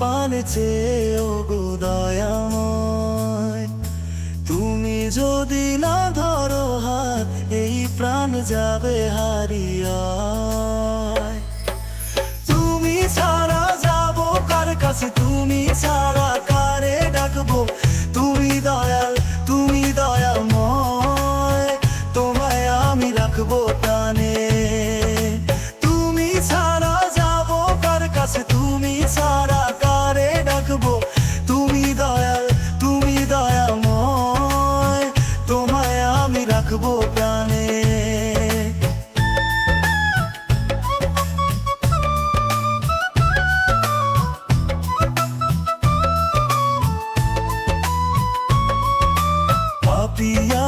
পানে চেয়েও গো তুমি যদি না ধরো হাত এই প্রাণ যাবে হারিয়া।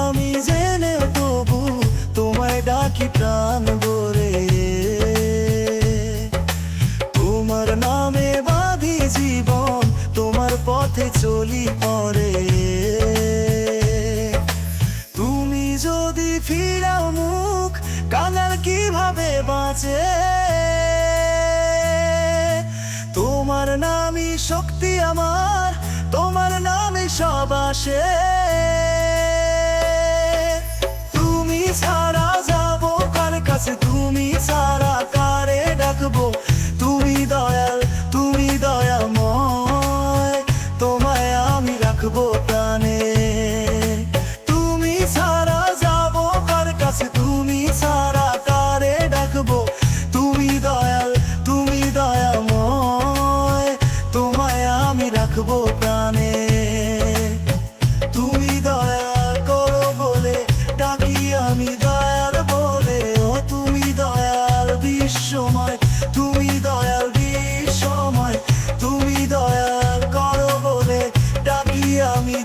আমি জেনে তবু তোমায় ডাকি প্রাণ ভরে। তোমার নামে বাঁধি জীবন, তোমার পথে চলি পরে। তুমি যদি ফিরাও মুখ, কাঙাল কীভাবে বাঁচে? তোমার নামই শক্তি আমার, তোমার নামে সব আসে। রাখব প্রাণে। তুমি দয়া করো বলে, ডাকি আমি দয়ার বলে। ও তুমি দয়াল বিশ্বময়, তুমি দয়াল বিশ্বময়, তুমি দয়া করো বলে, ডাকি আমি